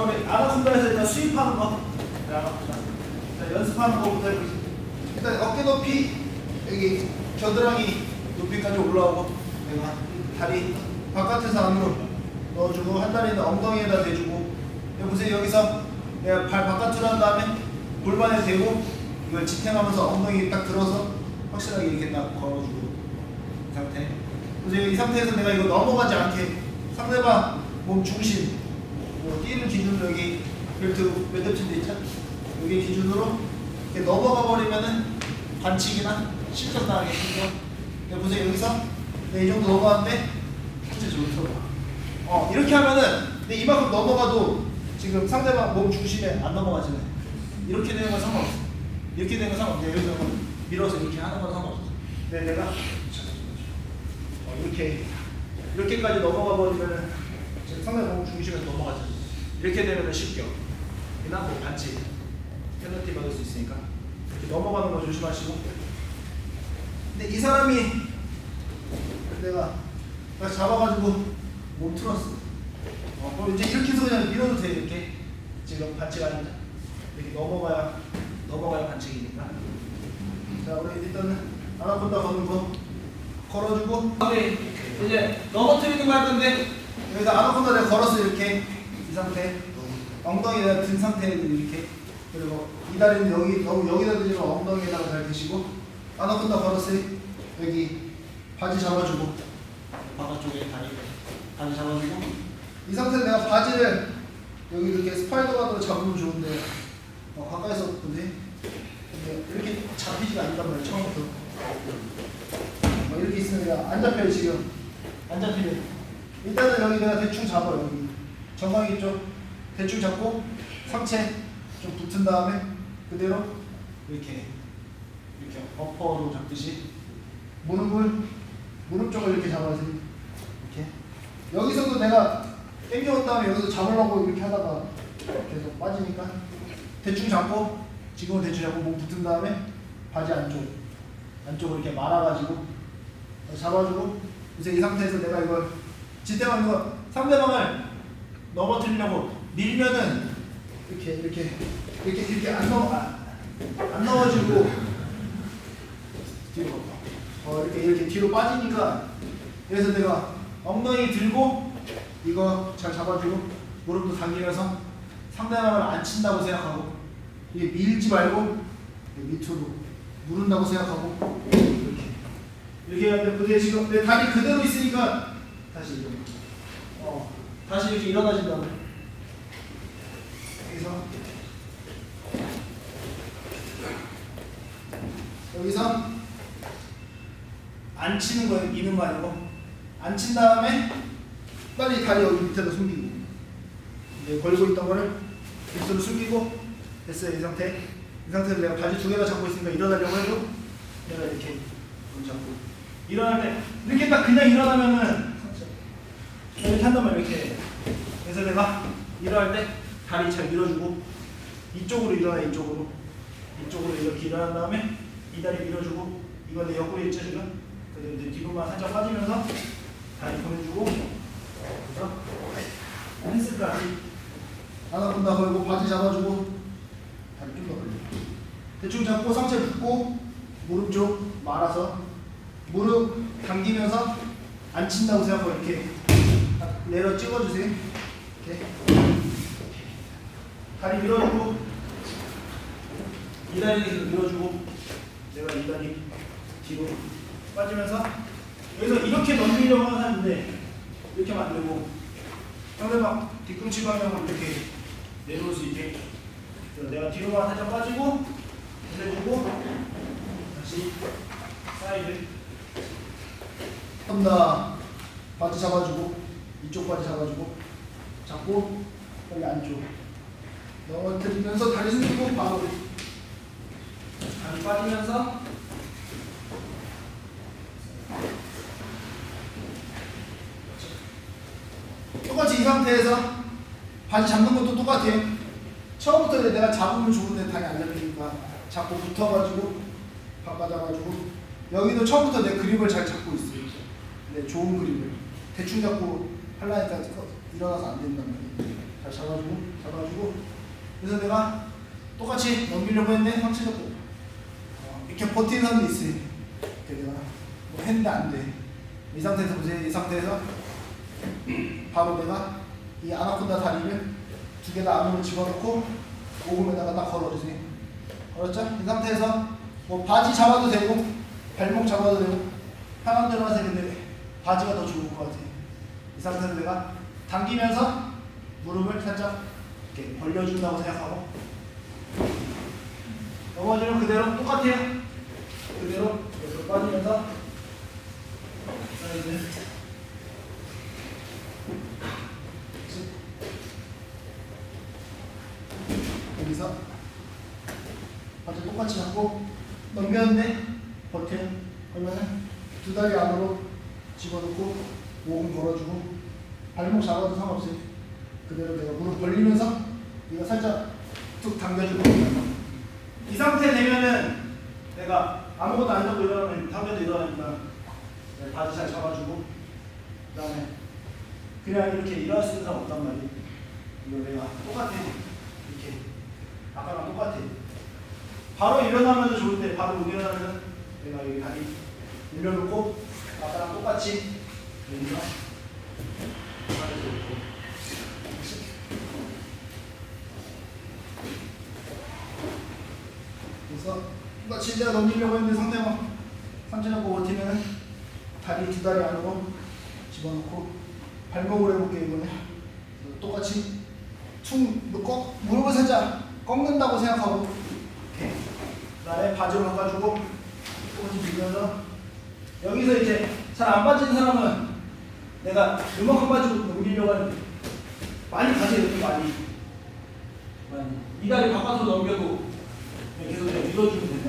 자, 우리 아나콘다 에서 일단 수입하는 거. 자, 아나콘다. 자, 연습하는 거부터 해보자. 일단 어깨 높이, 여기 겨드랑이 높이까지 올라오고, 내가 다리 바깥에서 안으로 넣어주고, 한 다리는 엉덩이에다 대주고, 보세요. 여기서 내가 발 바깥으로 한 다음에 골반에 대고, 이걸 지탱하면서 엉덩이 딱 들어서 확실하게 이렇게 딱 걸어주고, 이 상태. 그래서 이 상태에서 내가 이거 넘어가지 않게 상대방 몸 중심, 뭐 뛰는 기준으로 여기 벨트 매듭침대 있죠? 여기 기준으로 넘어가 버리면은 반칙이나 실점 당하겠죠. 근데 보세요 여기서 네, 이 정도 넘어갔는데 진짜 좋더라. 어 이렇게 하면은 근데 이만큼 넘어가도 지금 상대방 몸 중심에 안 넘어가잖아요. 이렇게 되는 건 상관없어. 이렇게 되는 건 상관없어. 여기서 뭐 밀어서 이렇게 하는 건 상관없어. 근데 내가 어, 이렇게 이렇게까지 넘어가 버리면은 지금 상대방 몸 중심에서 넘어가죠. 이렇게 되면은 쉽게 이나 뭐 반칙 페널티 받을 수 있으니까 이렇게 넘어가는 거 조심하시고. 근데 이 사람이 내가 딱 잡아가지고 몸 틀었어. 어, 그럼 이제 이렇게 해서 그냥 밀어도 돼 이렇게 지금 반칙 아닙니다. 이렇게 넘어가야 넘어가야 반칙이니까. 자 우리 일단은 아나콘다 거는 거 걸어주고 우리 이제 넘어뜨리는 거 할 건데 여기서 아나콘다 내가 걸었어 이렇게 이 상태 엉덩이 내가 든 상태에서 이렇게 그리고 이 다리는 여기 너무 여기다 드리면 엉덩이에다가 잘 드시고 아나콘다 걸었어요 여기 바지 잡아주고. 바깥쪽에 다리 다리 잡아주고. 이 상태에서 내가 바지를 여기 이렇게 스파이더가드로 잡으면 좋은데 어, 가까이서 보지 근데 이렇게 잡히지가 않단 말이야 처음부터. 뭐 이렇게 있으면 안 잡혀요 지금. 안 잡히네. 일단은 여기 내가 대충 잡아 여기 정강이 쪽 대충 잡고 상체 좀 붙은 다음에 그대로 이렇게 이렇게 어퍼로 잡듯이 무릎을 무릎 쪽을 이렇게 잡아서 이렇게. 여기서도 내가 당겨온 다음에 여기서 잡으려고 이렇게 하다가 계속 빠지니까 대충 잡고 지금은 대충 잡고 몸 붙은 다음에 바지 안쪽 안쪽으로 이렇게 말아가지고 잡아주고 이제 이 상태에서 내가 이걸 지탱하는 거 상대방을 넘어뜨리려고 밀면은 이렇게 이렇게 이렇게 이렇게 안 넘어 아, 안 넘어지고 뒤로 어 이렇게 이렇게 뒤로 빠지니까 그래서 내가 엉덩이 들고 이거 잘 잡아주고 무릎도 당기면서 상대방을 안 친다고 생각하고 이게 밀지 말고 밑으로 누른다고 생각하고 이렇게. 이렇게 해야 돼. 근데 지금 내 다리 그대로 있으니까 다시 이렇게 어 다시 이렇게 일어나진다. 여기서 여기서 안 치는 거예요. 미는 거 아니고 안 친 다음에 빨리 다리 여기 밑에다 숨기고 이제 걸고 있던 거를 밑으로 숨기고 됐어요. 이 상태. 이 상태로 내가 바지 두 개나 잡고 있으니까 일어나려고 해도 내가 이렇게 손 잡고 일어날 때 이렇게 딱 그냥 일어나면은 이렇게 한단 말이야 이렇게 그래서 내가 일어날 때 다리 잘 밀어주고 이쪽으로 일어나 이쪽으로. 이쪽으로 이렇게 일어난 다음에 이 다리 밀어주고 이거 내 옆구리 있죠 지금 그래서 이제 뒤로만 살짝 빠지면서 다리 보내주고. 그래서 헬스까지 하나분다 걸고 바지 잡아주고 다리 좀더 걸려 대충 잡고 상체 붙고 무릎 쪽 말아서 무릎 당기면서 안 친다고 생각하고 이렇게 딱 내려 찍어주세요. 다리 밀어주고. 이 다리 밀어주고. 내가 이 다리 뒤로 빠지면서 여기서 이렇게 넘기려고 하는데 이렇게 만들고 상대방 뒤꿈치 방향으로 이렇게 내려올 수 있게. 내가 뒤로만 살짝 빠지고 내주고 다시 사이드 한다 바지 잡아주고 이쪽 바지 잡아주고 잡고 여기 안쪽. 넘어뜨리면서 다리 숙이고 바로 다리 빠지면서. 똑같이 이 상태에서 바지 잡는 것도 똑같아요. 처음부터 이제 내가 잡으면 좋은데 다리 안 잡히니까 잡고 붙어가지고 바꿔잡아주고. 여기도 처음부터 내 그립을 잘 잡고 있어요. 네, 좋은 그립을. 대충 잡고 하려니까 일어나서 안 된단 말이에요. 잘 자, 잡아주고, 잡아주고. 그래서 내가 똑같이 넘기려고 했는데 상체 잡고 어, 이렇게 버티는 사람도 있어요. 이렇게 뭐 했는데 안 돼. 이 상태에서 보세요. 이 상태에서 바로 내가 이 아나콘다 다리를 두 개 다 안으로 집어넣고 오금에다가 딱 걸어주세요. 걸었죠? 이 상태에서 뭐 바지 잡아도 되고 발목 잡아도 되고 편한 대로 하세요. 근데 바지가 더 좋을 것 같아요. 이 상태에서 내가 당기면서 무릎을 살짝 이렇게 벌려준다고 생각하고. 넘어지면 그대로 똑같아요. 그대로 계속 빠지면서. 자 이제. 여기서 바지 똑같이 잡고 넘겼는데 버텨요. 그러면은 두 다리 안으로 집어넣고 목은 걸어주고 발목 잡아도 상관없어요. 그대로 내가 무릎 벌리면서 이거 살짝 툭 당겨주고 이 상태 되면은 내가 아무것도 안 잡고 일어나면 당겨도 일어나니까 바지 잘 잡아주고 그 다음에 그냥 이렇게 일어날 수 있는 사람 없단 말이에요. 이거 내가 똑같아 이렇게 아까랑 똑같아. 바로 일어나면 좋은데 바로 못 일어나면 내가 여기 다리 올려놓고 아까랑 똑같이 여기서 다리 놓고 그래서 내가 넘기려고 했는데 상대방 상체 잡고 버티면 다리 두 다리 안으로 집어넣고 발목을 해볼게요 이번에. 똑같이 퉁 꺾, 무릎을 살짝 꺾는다고 생각하고 이렇게 그다음에 바지로 바꿔주고 똑같이 밀면서 여기서 이제 잘 안 빠지는 사람은 내가 음악 한 빠지고 넘기려고 하는데 많이 가세요 이렇게 많이. 많이. 이 다리 바깥으로 넘겨도 계속 그냥 밀어주면